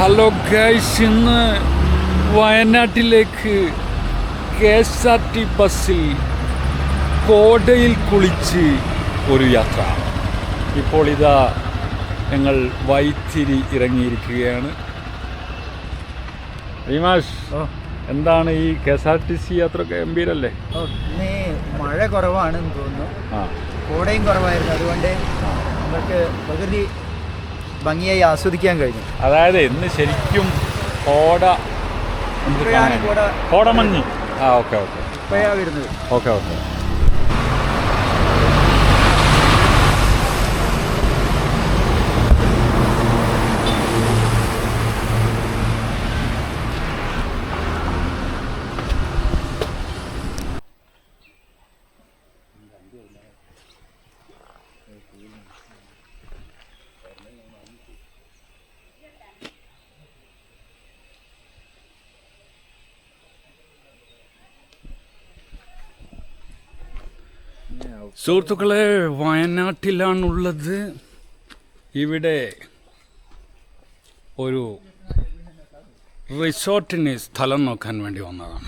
Hello guys ഇന്ന് വയനാട്ടിലേക്ക് K S R T ബസ്സിൽ കോടയിൽ കുളിച്ച് ഒരു യാത്ര. ഇപ്പോൾ ഇതാ ഞങ്ങൾ വൈത്തിരി ഇറങ്ങിയിരിക്കുകയാണ്. റീമാഷ് എന്താണ് ഈ K S R T C യാത്ര ഗംഭീരല്ലേ? മഴ കുറവാണെന്ന് തോന്നുന്നു. കോടയും കുറവായിരുന്നു. അതുകൊണ്ട് നമുക്ക് പ്രകൃതി ഭംഗിയായി ആസ്വദിക്കാൻ കഴിഞ്ഞു. അതായത് ഇന്ന് ശരിക്കും കോട കോടമഞ്ഞ്. ആ ഓക്കെ ഓക്കെ. വരുന്നത്. Okay okay. സുഹൃത്തുക്കളെ വയനാട്ടിലാണുള്ളത്. ഇവിടെ ഒരു റിസോർട്ടിന് സ്ഥലം നോക്കാൻ വേണ്ടി വന്നതാണ്.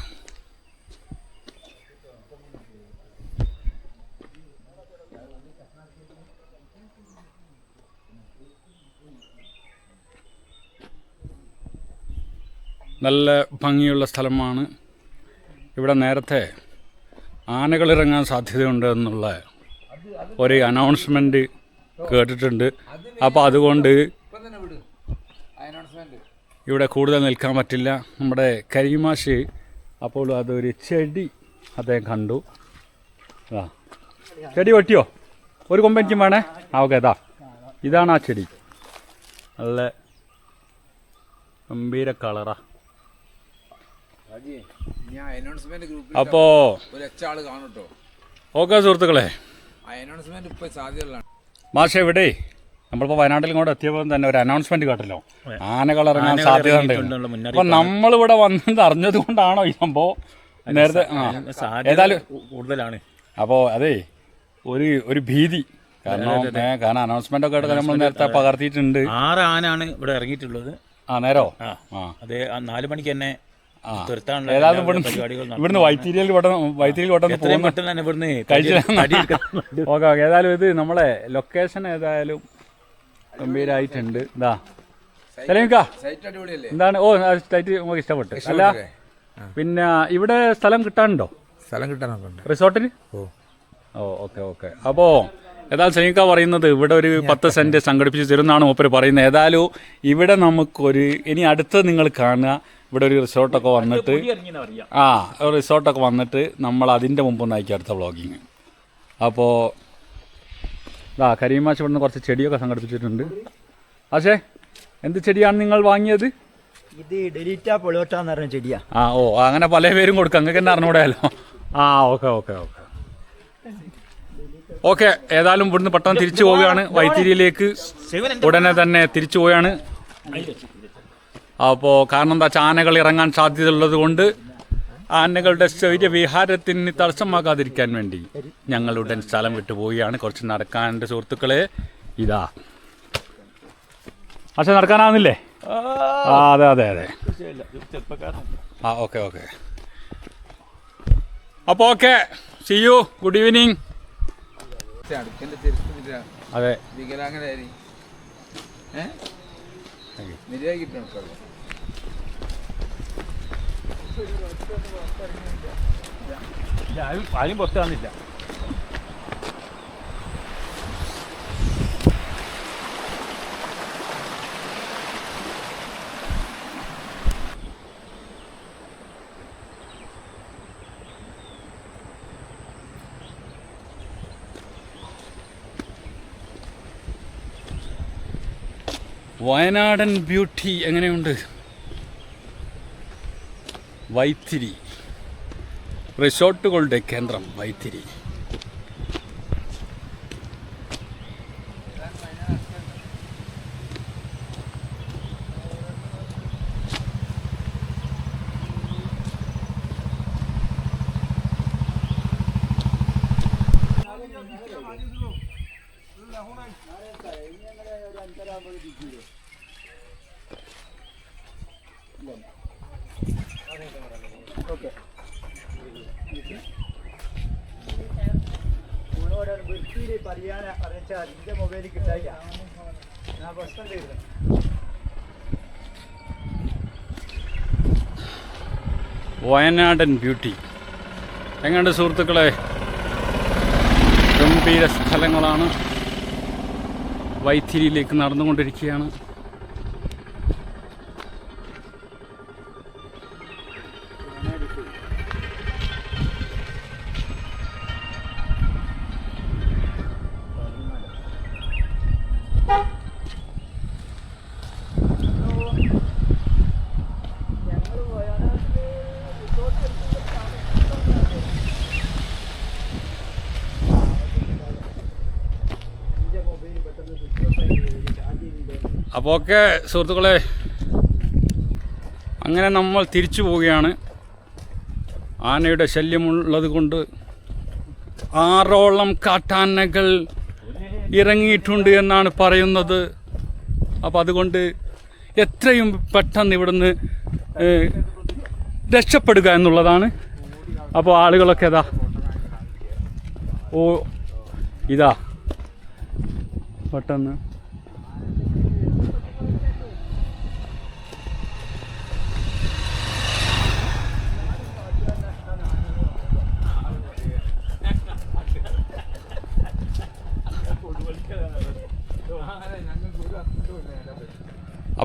നല്ല ഭംഗിയുള്ള സ്ഥലമാണ്. ഇവിടെ നേരത്തെ ആനകൾ ഇറങ്ങാൻ സാധ്യതയുണ്ട് എന്നുള്ള ഒരു അനൗൺസ്മെന്റ് കേട്ടിട്ടുണ്ട്. അപ്പോൾ അതുകൊണ്ട് ഇവിടെ കൂടുതൽ നിൽക്കാൻ പറ്റില്ല. നമ്മുടെ കരിമാഷ് അപ്പോൾ അതൊരു ചെടി അദ്ദേഹം കണ്ടു. ആ. ചെടി വെട്ടിയോ? ഒരു കൊമ്പ് എനിക്കും വേണേ? ആ ഓക്കെ അതാ ഇതാണ് ആ ചെടി. നല്ല ഗംഭീര കളറാ. അനൗൺസ്മെന്റ് അപ്പോൾ കേട്ടോ ഓക്കെ സുഹൃത്തുക്കളെ. അനൗൺസ്മെന്റ് മാഷ എവിടെ നമ്മളിപ്പോൾ വയനാട്ടിൽ ഇങ്ങോട്ട് എത്തിയപ്പോൾ തന്നെ ഒരു അനൗൺസ്മെന്റ് കേട്ടല്ലോ. ആനകൾ ഇറങ്ങാൻ സാധ്യത ഉണ്ട് അപ്പൊ നമ്മളിവിടെ വന്നത് അറിഞ്ഞത് കൊണ്ടാണോ ഈ സംഭവം? നേരത്തെ ആ. ഏതായാലും കൂടുതലാണ്. അപ്പോൾ അതെ ഒരു ഒരു ഭീതി. കാരണം കാരണം അനൗൺസ്മെന്റ് ഒക്കെ നമ്മൾ നേരത്തെ പകർത്തിയിട്ടുണ്ട്. ആറ് ആനാണ് ഇവിടെ ഇറങ്ങിയിട്ടുള്ളത്. ആ നേരോ? ആ. അതെ അത് നാല് മണിക്ക് തന്നെ ഇവിടുന്ന് വൈത്തിരിയിൽ വൈത്തിരിയിൽ ഓക്കെ ഓക്കെ ഏതായാലും ഇത് നമ്മളെ ലൊക്കേഷൻ ഏതായാലും ഗംഭീരമായിട്ടുണ്ട് ഇതാ. അടിപൊളിയല്ലേ എന്താണ്? ഓ സൈറ്റ് നമുക്ക് ഇഷ്ടപ്പെട്ടു. അല്ല പിന്നെ ഇവിടെ സ്ഥലം കിട്ടാനുണ്ടോ? സ്ഥലം കിട്ടാനൊക്കെ ഉണ്ട്. റിസോർട്ടിന്? ഓ. Okay okay. അപ്പോൾ ഏതായാലും സൈനിക പറയുന്നത് ഇവിടെ ഒരു പത്ത് സെന്റ് സംഘടിപ്പിച്ച് തരുമെന്നാണ് മൂപ്പര് പറയുന്നത്. ഏതായാലും ഇവിടെ നമുക്കൊരു ഇനി അടുത്ത് നിങ്ങൾ കാണുക. ഇവിടെ ഒരു റിസോർട്ടൊക്കെ വന്നിട്ട് ആ ഒരു റിസോർട്ടൊക്കെ വന്നിട്ട് നമ്മൾ അതിന്റെ മുമ്പ് നയിക്കും അടുത്ത വ്ളോഗിങ് അപ്പോൾ ഇതാ കരീമാച്ച് ഇവിടുന്ന് കുറച്ച് ചെടിയൊക്കെ സംഘടിപ്പിച്ചിട്ടുണ്ട്. പക്ഷേ എന്ത് ചെടിയാണ് നിങ്ങൾ വാങ്ങിയത്? ഇത് ഡെലിറ്റ പൊളോട്ട എന്ന് പറഞ്ഞ ചെടിയാ. ആ ഓ അങ്ങനെ പല പേരും കൊടുക്കാം. നിങ്ങൾക്ക് തന്നെ അറിഞ്ഞൂടെയല്ലോ. ആ ഓക്കെ ഓക്കെ ഓക്കെ. ഓക്കെ ഏതായാലും ഇവിടുന്ന് പെട്ടെന്ന് തിരിച്ചു പോവുകയാണ് വൈത്തിരിയിലേക്ക്. ഉടനെ തന്നെ തിരിച്ചു പോവുകയാണ്. അപ്പോൾ കാരണം എന്താ വെച്ചാൽ ആനകൾ ഇറങ്ങാൻ സാധ്യതയുള്ളത് കൊണ്ട് ആനകളുടെ ശൗര്യവിഹാരത്തിന് തടസ്സമാക്കാതിരിക്കാൻ വേണ്ടി ഞങ്ങളുടെ ഉടൻ സ്ഥലം വിട്ടു പോവുകയാണ്. കുറച്ച് നടക്കാൻ എന്റെ സുഹൃത്തുക്കളെ. ഇതാ. പക്ഷെ നടക്കാനാവുന്നില്ലേ? ആ. അതെ അതെ അതെ. ആ ഓക്കെ ഓക്കെ. അപ്പോൾ okay. See you good evening അതെ. ഏ? നിര്യാഗിട്ടുണ്ട് ആരും പുറത്ത് വന്നില്ല വയനാടൻ ബ്യൂട്ടി എങ്ങനെയുണ്ട്? വൈത്തിരി. റിസോർട്ടുകളുടെ കേന്ദ്രം വൈത്തിരി. വയനാടൻ ബ്യൂട്ടി. എങ്ങനെയുണ്ട് സുഹൃത്തുക്കളെ? ഗംഭീര സ്ഥലങ്ങളാണ് വൈത്തിരിയിലേക്ക് നടന്നുകൊണ്ടിരിക്കുകയാണ്. അപ്പോൾ ഒക്കെ സുഹൃത്തുക്കളെ അങ്ങനെ നമ്മൾ തിരിച്ചു പോവുകയാണ്. ആനയുടെ ശല്യമുള്ളത് കൊണ്ട് ആറോളം കാട്ടാനകൾ ഇറങ്ങിയിട്ടുണ്ട് എന്നാണ് പറയുന്നത്. അപ്പോൾ അതുകൊണ്ട് എത്രയും പെട്ടെന്ന് ഇവിടുന്ന് രക്ഷപ്പെടുക എന്നുള്ളതാണ്. അപ്പോൾ ആളുകളൊക്കെ ഇതാ ഓ ഇതാ പെട്ടെന്ന്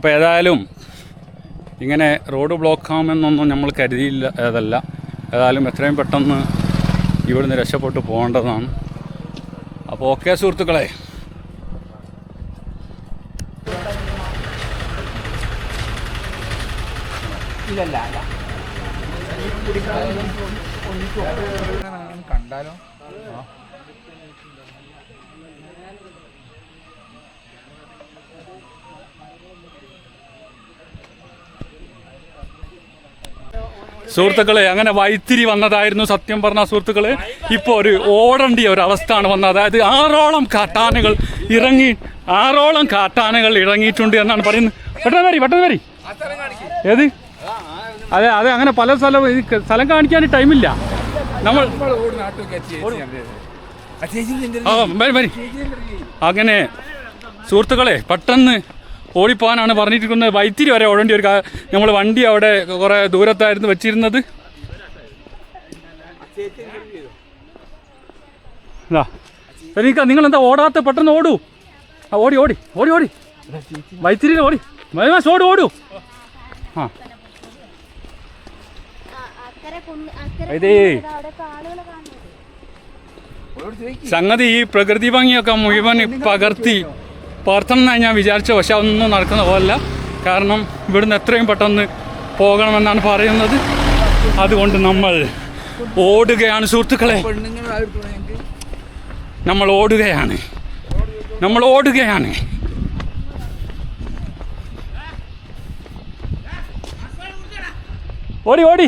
അപ്പോൾ ഏതായാലും ഇങ്ങനെ റോഡ് ബ്ലോക്ക് ആവുമെന്നൊന്നും നമ്മൾ കരുതിയില്ല അതല്ല. ഏതായാലും എത്രയും പെട്ടെന്ന് ഇവിടുന്ന് രക്ഷപ്പെട്ട് പോകേണ്ടതാണ്. അപ്പോൾ ഓക്കെ സുഹൃത്തുക്കളെ. ഇല്ലല്ല കണ്ടാലോ സുഹൃത്തുക്കളെ അങ്ങനെ വൈത്തിരി വന്നതായിരുന്നു സത്യം പറഞ്ഞ സുഹൃത്തുക്കളെ. ഇപ്പോൾ ഒരു ഓടേണ്ടിയ ഒരു അവസ്ഥയാണ് വന്നത്. അതായത് ആറോളം കാട്ടാനകൾ ഇറങ്ങി ആറോളം കാട്ടാനകൾ ഇറങ്ങിയിട്ടുണ്ട് എന്നാണ് പറയുന്നത്. പെട്ടെന്ന് വരി പെട്ടെന്ന് വരി. ഏത്? അതെ അതെ അങ്ങനെ പല സ്ഥലവും ഈ സ്ഥലം കാണിക്കാൻ ടൈമില്ല. നമ്മൾ അങ്ങനെ സുഹൃത്തുക്കളെ പെട്ടെന്ന് ഓടിപ്പോകാനാണ് പറഞ്ഞിരിക്കുന്നത്. വൈത്തിരി വരെ ഓടേണ്ടി ഒരു നമ്മൾ വണ്ടി അവിടെ കുറേ ദൂരത്തായിരുന്നു വെച്ചിരുന്നത്. എനിക്ക് നിങ്ങൾ എന്താ ഓടാത്ത? പെട്ടെന്ന് ഓടൂ. ആ ഓടി ഓടി ഓടി ഓടി. വൈത്തിരി ഓടി. മൈമാസ് ഓടു ഓടൂ. ആ. സംഗതി ഈ പ്രകൃതി ഭംഗിയൊക്കെ മുഴുവൻ പകർത്തി പകർത്തണം എന്നാണ് ഞാൻ വിചാരിച്ചത് പക്ഷെ അതൊന്നും നടക്കുന്ന പോലല്ല. കാരണം ഇവിടുന്ന് എത്രയും പെട്ടെന്ന് പോകണമെന്നാണ് പറയുന്നത്. അതുകൊണ്ട് നമ്മൾ ഓടുകയാണ് സുഹൃത്തുക്കളെ. നമ്മൾ ഓടുകയാണ്. നമ്മൾ ഓടുകയാണ്. ഓടി ഓടി.